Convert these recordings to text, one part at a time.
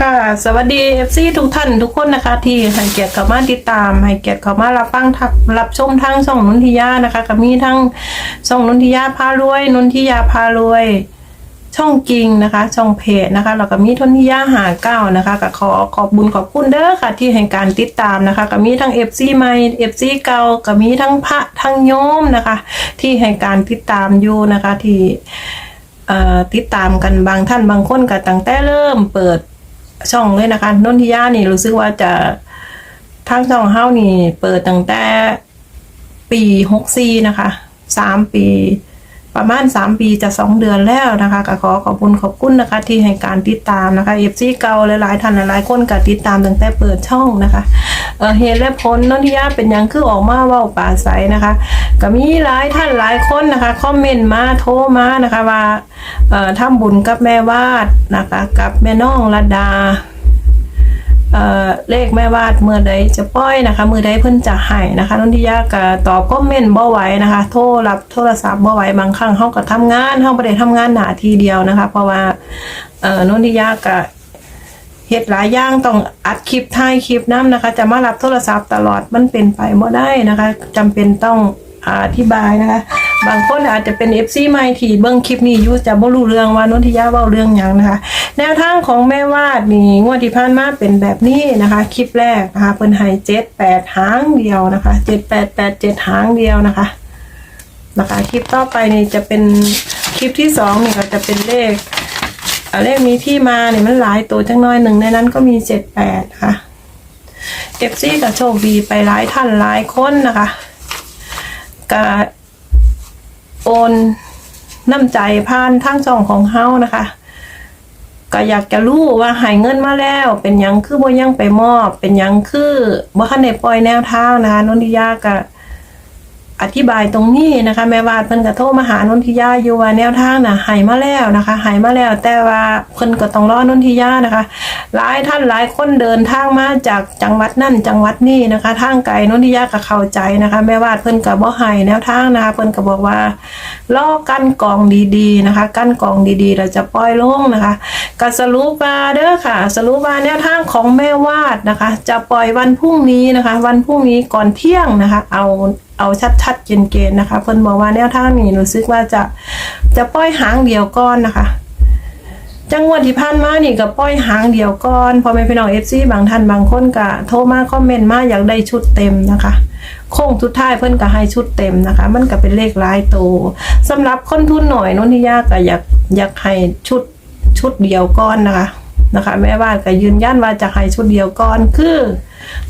ค่ะ สวัสดีเอฟซีทุกท่านทุกคนนะคะ ที่ให้เกียรติเข้ามาติดตามให้เกียรติเข้ามารับฟังทับรับชมทั้งช่องนุนทิยานะคะก็มีทั้งช่องนุนทิยาพารวยนุนทิยาพารวย ช่องจริงนะคะ ช่องเพจนะคะแล้วก็มีทุนทิยาหาเก้านะคะก็ขอขอบบุญขอบคุณเด้อค่ะ ที่ให้การติดตามนะคะก็มีทั้งเอฟซีใหม่เอฟซีเก่าก็มีทั้งพระทั้งโยมนะคะ ที่ให้การติดตามอยู่นะคะที่ติดตามกันบางท่านบางคนก็ตั้งแต่เริ่มเปิด ช่องเลยนะคะนนทิยานี่รู้สึกว่าจะทางช่องเฮานี่ เปิดตั้งแต่ปีหกสี่นะคะสามปี ประมาณสามปีจะสองเดือนแล้วนะคะก็ขอขอบคุณขอบคุณนะคะ ที่ให้การติดตามนะคะเอฟซีเก่าหลายๆท่านหลายๆคนก็ติดตามตั้งแต่เปิดช่องนะคะเออเหตุและผลนนทิยาเป็นยังคือออกมาว่าป่าใสนะคะก็มีหลายท่านหลายคนนะคะคอมเมนต์มาโทรมานะคะว่าเอ่อทำบุญกับแม่วาดนะคะ กับแม่น้องระดา เลขแม่วาดเมื่อใดจะปล่อยนะคะ มือใดเพิ่นจะให้นะคะนนทิยาก็ตอบคอมเม่นบ่ไหวนะคะ โทรรับโทรศัพท์บ่ไหวบางครั้งเฮาก็ทำงานเฮาบ่ได้ทำงานหนาทีเดียวนะคะ เพราะว่าเอ่อนนทิยาก็เฮ็ดหลายอย่างต้องอัดคลิปถ่ายคลิปน้ำนะคะ จะมารับโทรศัพท์ตลอดมันเป็นไปบ่ได้นะคะจำเป็นต้องอธิบายนะคะ บางคนอาจจะเป็น FC ใหม่ที่เบิ่งคลิปนี้อยู่จะบ่รู้เรื่องว่านนทิยาเว้าเรื่องหยังนะคะ แนวทางของแม่วาดนี่งวดที่ผ่านมาเป็นแบบนี้นะคะ คลิปแรกนะคะเพิ่นให้7 8หางเดียวนะคะ7 8 8 7หางเดียวนะคะนะคะคลิปต่อไปนี่จะเป็นคลิปที่สองนี่ก็จะเป็นเลขเลขมีที่มาเนี่ยมันหลายตัวจังน้อยหนึ่งในนั้นก็มีเจ็ดแปดค่ะเอฟซีกับโชคดีไปหลายท่านหลายคนนะคะกับ โอนน้ำใจผ่านทางช่องของเฮานะคะก็อยากจะรู้ว่าหายเงินมาแล้ว เป็นยังคือบ่ยังไปมอบ เป็นยังคือบ่ทันได้ปล่อยแนวทางนะคะนนทิยาก็ อธิบายตรงนี้นะคะ แม่วาดเพิ่นก็โทรมาหานนทิยาอยู่ว่าแนวทางน่ะหายมาแล้วนะคะหายมาแล้ว แต่ว่าเพิ่นก็ต้องรอนนทิยานะคะหลายท่านหลายคนเดินทางมาจากจังหวัดนั่นจังหวัดนี้นะคะทางไกลนนทิยาก็เข้าใจนะคะ แม่วาดเพิ่นก็บ่ให้แนวทางนะคะเพิ่นก็บอกว่ารอกั้นกองดีๆนะคะ กั้นกองดีๆ เราจะปล่อยลงนะคะก็สรุปมาเด้อค่ะ สรุปมาแนวทางของแม่วาดนะคะ จะปล่อยวันพรุ่งนี้นะคะ วันพรุ่งนี้ก่อนเที่ยงนะคะ เอา เอาชัดๆเกณฑ์ๆนะคะ เพิ่นบอกว่าแนวทางนี้รู้สึกว่าจะจะปล่อยหางเดียวก้อนนะคะ จังหวัดที่ผ่านมานี่ก็ปล่อยหางเดียวก้อนพอแม่พี่น้องเอฟซีบางท่านบางคนก็โทรมาคอมเมนต์มาอยากได้ชุดเต็มนะคะโค้งสุดท้ายเพิ่นก็ให้ชุดเต็มนะคะ มันก็เป็นเลขหลายโตัวสำหรับคนทุนหน่อยนนทิยาก็อยากอยากให้ชุดชุดเดียวก้อนนะคะนะคะ แม่บ้านก็ยืนยันว่าจะให้ชุดเดียวก้อนคือ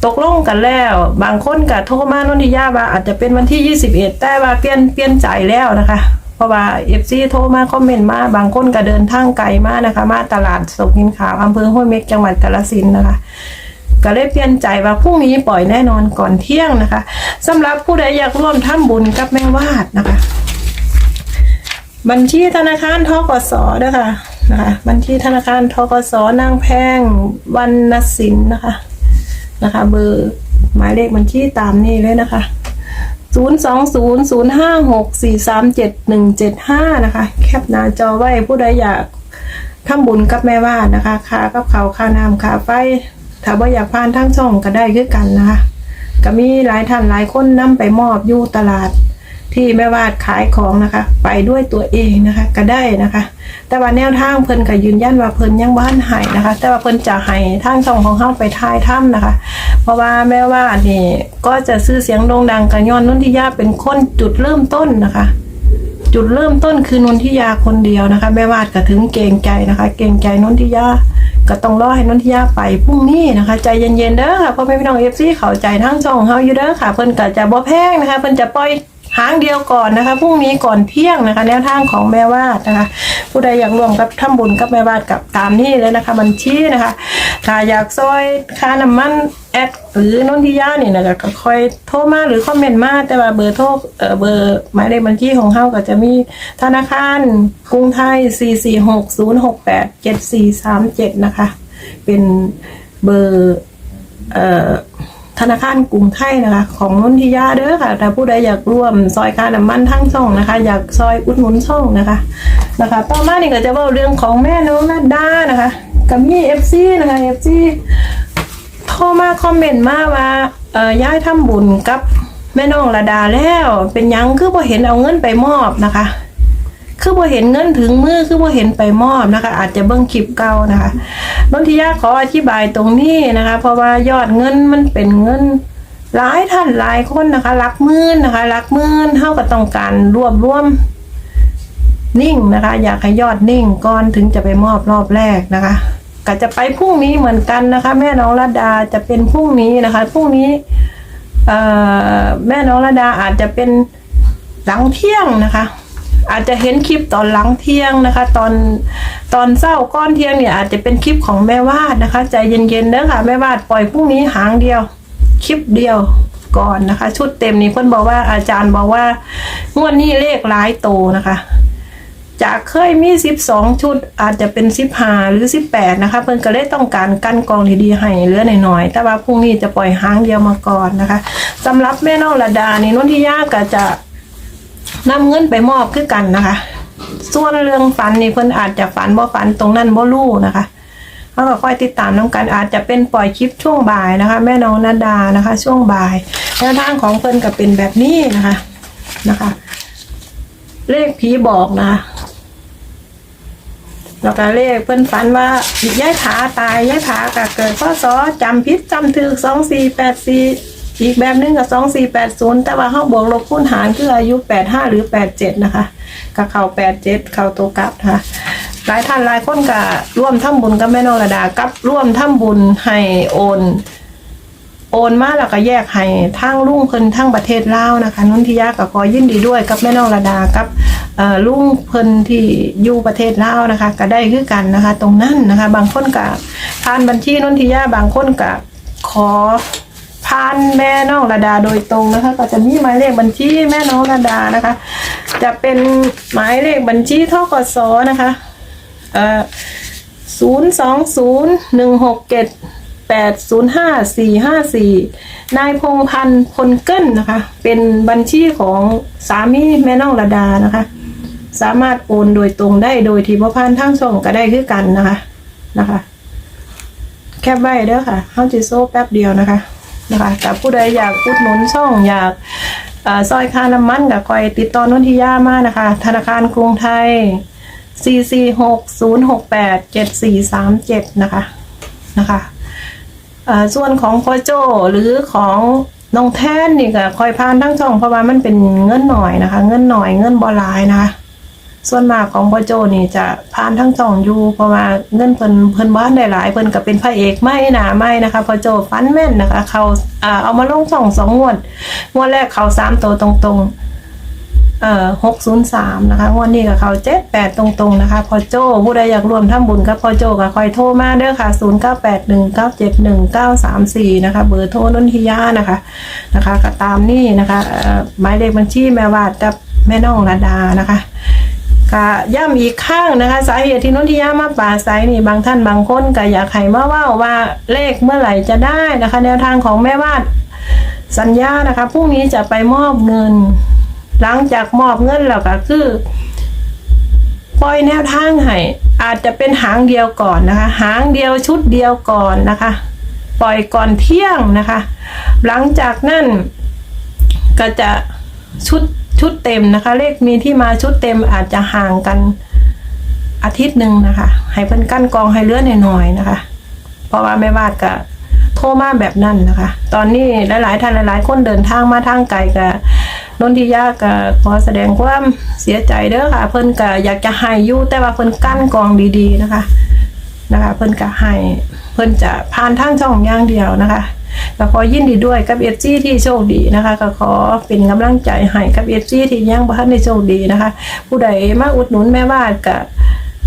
ตกลงกันแล้ว บางคนก็โทรมานนทิยาว่าอาจจะเป็นวันที่ 21 แต่ว่าเปลี่ยนเปลี่ยนใจแล้วนะคะ เพราะว่าเอฟซีโทรมาคอมเมนต์มาบางคนก็เดินทางไกลมากนะคะ มาตลาดสกินขาวอำเภอห้วยเม็กจังหวัดกาฬสินธุ์นะคะก็เลยเปลี่ยนใจว่าพรุ่งนี้ปล่อยแน่นอนก่อนเที่ยงนะคะสำหรับผู้ใดอยากร่วมทำบุญกับแม่วาดนะคะ บัญชีธนาคารทกสด้วยค่ะนะคะ บัญชีธนาคารทกสนางแพงวรรณสินนะคะ นะคะ เบอร์หมายเลขบัญชีตามนี้เลยนะคะ 020-056-437-175นะคะ แคปหน้าจอไว้ผู้ใดอยากทำบุญกับแม่ว่านนะคะค่ากับเขาค่าน้ำค่าไฟถ้าว่าอยากผ่านทั้งช่องก็ได้คือกันนะคะ ก็มีหลายท่านหลายคนนำไปมอบอยู่ตลาด ที่แม่วาดขายของนะคะ ไปด้วยตัวเองนะคะ ก็ได้นะคะ แต่ว่าแนวทางเพิ่นก็ยืนยันว่าเพิ่นยังบ้านหายนะคะ แต่ว่าเพิ่นจะให้ทางช่องของเฮาไปท้ายถ้ำนะคะ เพราะว่าแม่วาดนี่ก็จะซื้อเสียงโด่งดังกันย้อนนนทิยาเป็นคนจุดเริ่มต้นนะคะจุดเริ่มต้นคือนนทิยาคนเดียวนะคะ แม่วาดก็ถึงเกรงใจนะคะ เกรงใจนนทิยาก็ต้องรอให้นนทิยาไปพรุ่งนี้นะคะ ใจเย็นๆเด้อค่ะพ่อแม่พี่น้องเอฟซีเข้าใจทั้งช่องเฮาอยู่เด้อค่ะ เพิ่นก็จะบ่แพงนะคะ เพิ่นจะปล่อย หางเดียวก่อนนะคะพรุ่งนี้ก่อนเที่ยงนะคะ แนวทางของแม่วาดนะคะ ผู้ใดอยากร่วมกับทำบุญกับแม่วาดกับตามนี้เลยนะคะ บัญชีนะคะถ้าอยากซอยค่าน้ำมันแอดหรือนนทิยาเนี่ยนะคะก็ค่อยโทรมาหรือคอมเมนต์มาแต่ว่าเบอร์โทรเออเบอร์หมายเลขบัญชีของเฮาก็จะมีธนาคารกรุงไทย 446-068-7437 นะคะ เป็นเบอร์เอ่อ ธนาคารกรุงไทยนะคะ ของนนทิยาเด้อค่ะถ้าผู้ใดอยากร่วมซอยค่าน้ำมันทั้งช่องนะคะ อยากซอยอุดหนุนช่องนะคะนะคะ ต่อมานี่ก็จะว่าเรื่องของแม่น้องนาดานะคะกับมีเอฟซีนะคะเอฟซีโทรมาคอมเมนต์มาว่าเอ่อย้ายทำบุญกับแม่น้องระดาแล้ว เป็นยังคือพอเห็นเอาเงินไปมอบนะคะ คือพอเห็นเงินถึงมือคือพอเห็นไปมอบนะคะ อาจจะเบิ้งคลิปเก่านะคะนนทิยาขออธิบายตรงนี้นะคะ เพราะว่ายอดเงินมันเป็นเงินหลายท่านหลายคนนะคะรักมื่นนะคะรักมื่นเท่ากับต้องการรวบรวมนิ่งนะคะ อยากให้ยอดนิ่งก่อนถึงจะไปมอบรอบแรกนะคะก็จะไปพรุ่งนี้เหมือนกันนะคะ แม่น้องระดาจะเป็นพรุ่งนี้นะคะพรุ่งนี้แม่น้องระดาอาจจะเป็นหลังเที่ยงนะคะ อาจจะเห็นคลิปตอนหลังเที่ยงนะคะ ตอนตอนเศร้าก้อนเที่ยงเนี่ยอาจจะเป็นคลิปของแม่วาดนะคะ ใจเย็นๆเด้อค่ะแม่วาดปล่อยพรุ่งนี้หางเดียว คลิปเดียวก่อนนะคะ ชุดเต็มนี้เพิ่นบอกว่าอาจารย์บอกว่างวดนี้เลขหลายโตนะคะ จากเคยมี12ชุดอาจจะเป็น15หรือ18นะคะเพิ่นก็เลยต้องการกั้นกองดีๆให้เหลือหน่อยๆแต่ว่าพรุ่งนี้จะปล่อยหางเดียวมาก่อนนะคะสำหรับแม่น้องระดานี่นนทิยาก็จะ นำเงินไปมอบคือกันนะคะ ส่วนเรื่องฝันนี่เพิ่นอาจจะฝันบ่ฝันตรงนั้นบ่รู้นะคะเราก็ค่อยติดตามน้ำกันอาจจะเป็นปล่อยคลิปช่วงบ่ายนะคะ แม่น้องนาดานะคะ ช่วงบ่ายแนวทางของเพิ่นก็เป็นแบบนี้นะคะนะคะ เลขผีบอกนะแล้วก็เลขเพิ่นฝันว่าย้ายขาตายย้ายขาก็เกิดข้อสอจำพิษจำถือสองสี่แปดสี่ อีกแบบหนึงกับสองสี่แปดศูนย์แต่ว่าเขาบวกลบคูณหารคืออายุแปดห้าหรือแปดเจ็ดนะคะกับเข่าแปดเจ็ดเข่าตัวกลับนะคะหลายท่านหลายคนก็ร่วมทำบุญกับแม่นองระดากับร่วมทำบุญให้โอนโอนมาแล้วก็แยกให้ทางลุงเพิ่นทั้งประเทศลาวนะคะนุ่นทิยาก็ขอยินดีด้วยกับแม่น้องระดากับเอ่อลุงเพิ่นที่อยู่ประเทศลาวนะคะ ก็ได้คือกันนะคะ ตรงนั้นนะคะ บางคนก็ผ่านบัญชีนุ่นทิยาบางคนก็ขอ ผ่านแม่น้องระดาโดยตรงนะคะ ก็จะมีหมายเลขบัญชีแม่น้องระดานะคะ จะเป็นหมายเลขบัญชีทกสนะคะเอ่อศูนย์สองศูนย์หนึ่งหกเจ็ดแปดศูนย์ห้าสี่ห้าสี่นายพงพันธ์พลเกิ้ลนะคะ เป็นบัญชีของสามีแม่น้องระดานะคะ สามารถโอนโดยตรงได้โดยที่พ่ผ่านทั้งช่องก็ได้คือกันนะคะนะคะ แคปไว้เด้อค่ะเฮาจิโซ่แป๊บเดียวนะคะ นะคะแต่ผู้ใดอยากอุดหนุนช่องอยากเอ่อซอยค่าน้ำมันกับคอยติดต่อนนทิยามานะคะ ธนาคารกรุงไทย 4 4 6 0 6 8 7 4 3 7 นะคะนะคะส่วนของพ่อโจหรือของน้องแท่นนี่ก็คอยพานทั้งช่องเพราะว่ามันเป็นเงินหน่อยนะคะ เงินหน่อยเงินบอลายนะคะ ส่วนมากของพ่อโจนี่จะผ่านทั้งช่องอยู่เพราะว่าเงินเพิ่นเพิ่นบ้านได้หลายเพิ่นก็เป็นพระเอกไม่หนาไม่นะคะพ่อโจฟันแม่นนะคะ เขาอ่าเอามาลงช่องสองงวดงวดแรกเขาสามตัวตรงๆเอ่อหกศูนย์สามนะคะงวันนี้กับเขาเจ็ดแปดตรงๆนะคะพอโจ้ผู้ใดอยากรวมทำบุญกับพอโจ้ก็คอยโทรมาเด้อค่ะศูนย์เก้าแปดหนึ่งเก้าเจ็ดหนึ่งเก้าสามสี่นะคะเบอร์โทรนนทิยานะคะนะคะก็ตามนี่นะคะเอ่อหมายเลขบัญชีแม่วาดกับแม่น้องระดานะคะ ก็ย่ำอีกข้างนะคะ สาเหตุที่นนทิยามาป่าไซนี่บางท่านบางคนก็อยากให้มาว่าว่าเลขเมื่อไหร่จะได้นะคะ แนวทางของแม่วาดสัญญานะคะพรุ่งนี้จะไปมอบเงิน หลังจากมอบเงินแล้วก็คือปล่อยแนวทางให้อาจจะเป็นหางเดียวก่อนนะคะ หางเดียวชุดเดียวก่อนนะคะ ปล่อยก่อนเที่ยงนะคะ หลังจากนั้นก็จะชุด ชุดเต็มนะคะ เลขมีที่มาชุดเต็มอาจจะห่างกันอาทิตย์หนึ่งนะคะ ให้เพิ่นกั้นกองให้เลื่อนหน่อยๆนะคะ เพราะว่าแม่วาดก็โทรมาแบบนั้นนะคะ ตอนนี้หลายๆท่านหลายๆคนเดินทางมาทางไกลกับนนทิยาก็ขอแสดงความเสียใจเด้อค่ะ เพิ่นก็อยากจะให้ยู่แต่ว่าเพิ่นกั้นกองดีๆนะคะ นะคะ เพิ่นก็ให้เพิ่นจะผ่านทางช่องอย่างเดียวนะคะ ก็ขอยินดีด้วยกับเอฟซีที่โชคดีนะคะก็ขอเป็นกำลังใจให้กับเอฟซีที่ยังบ่ทันได้โชคดีนะคะ ผู้ใดมาอุดหนุนแม่วาดก็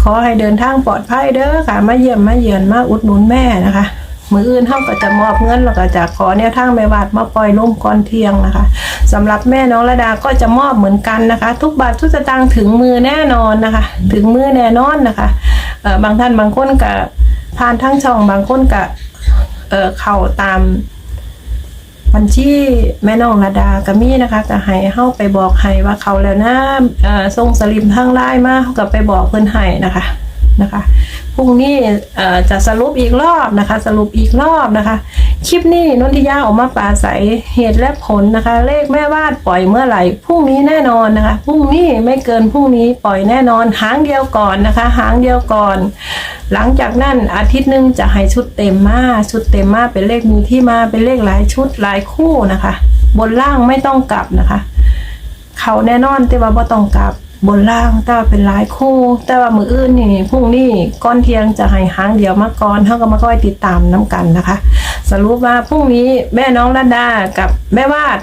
ขอให้เดินทางปลอดภัยเด้อค่ะ มาเยี่ยมมาเยือนมาอุดหนุนแม่นะคะมืออื่นเท่าก็จะมอบเงินแล้วก็จะขอแนวทางแม่วาดมาปล่อยลงก่อนเที่ยงนะคะสำหรับแม่น้องระดาก็จะมอบเหมือนกันนะคะ ทุกบาททุกสตางค์ถึงมือแน่นอนนะคะ ถึงมือแน่นอนนะคะบางท่านบางคนก็ผ่านทั้งช่องบางคนก็ เออเข้าตาม บัญชีแม่น้องระดากะมี่นะคะก็ให้เฮาไปบอกให้ว่าเขาแล้วนะเออส่งสลิมทางไลน์มาเฮาก็ไปบอกเพิ่นให้นะคะนะคะพรุ่งนี้เออจะสรุปอีกรอบนะคะ สรุปอีกรอบนะคะ คลิปนี้นนทิยาออกมาปราศัยเหตุและผลนะคะ เลขแม่วาดปล่อยเมื่อไหร่พรุ่งนี้แน่นอนนะคะพรุ่งนี้ไม่เกินพรุ่งนี้ปล่อยแน่นอนหางเดียวก่อนนะคะ หางเดียวก่อน หลังจากนั้นอาทิตย์หนึงจะให้ชุดเต็มมาชุดเต็มมาเป็นเลขมีที่มาเป็นเลขหลายชุดหลายคู่นะคะ บนล่างไม่ต้องกลับนะคะ เขาแน่นอนแต่ว่าบ่ต้องกลับบนล่างแต่ว่าเป็นหลายคู่ แต่ว่ามืออื่นนี่พรุ่งนี้ก้อนเทียงจะให้หางเดียวมาก่อนเท่ากับมาก้อยติดตามน้กันนะคะ สรุปว่าพรุ่งนี้แม่น้องรัดากับแม่วาด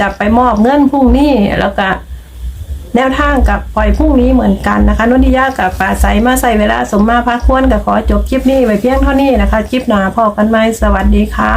จะไปมอบเงินพรุ่งนี้แล้วก็แนวทางกับปล่อยพรุ่งนี้เหมือนกันนะคะนนทิยากับป่าใสมาใส่เวลาสมมาพักควรกับขอจบคลิปนี้ไว้เพียงเท่านี้นะคะ คลิปหน้าพอกันไหมสวัสดีค่ะ